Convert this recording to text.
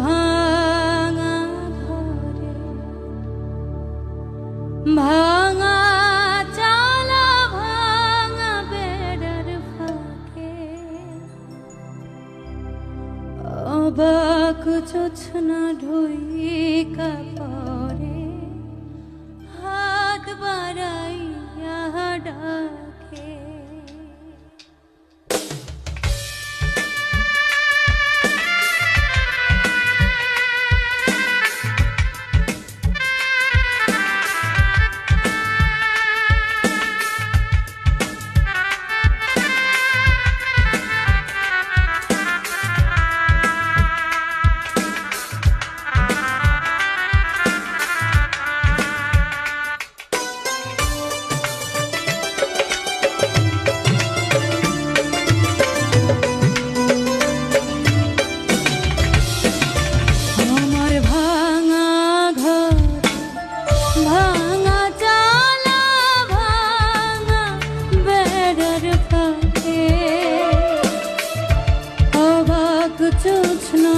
ভাঙা ভাঙা চালা ভাঙা বেড়ার ফাঁকে। অবাক জোছনা ঢুইকা পরে হাত বাড়াইয়া ডাক জোছনা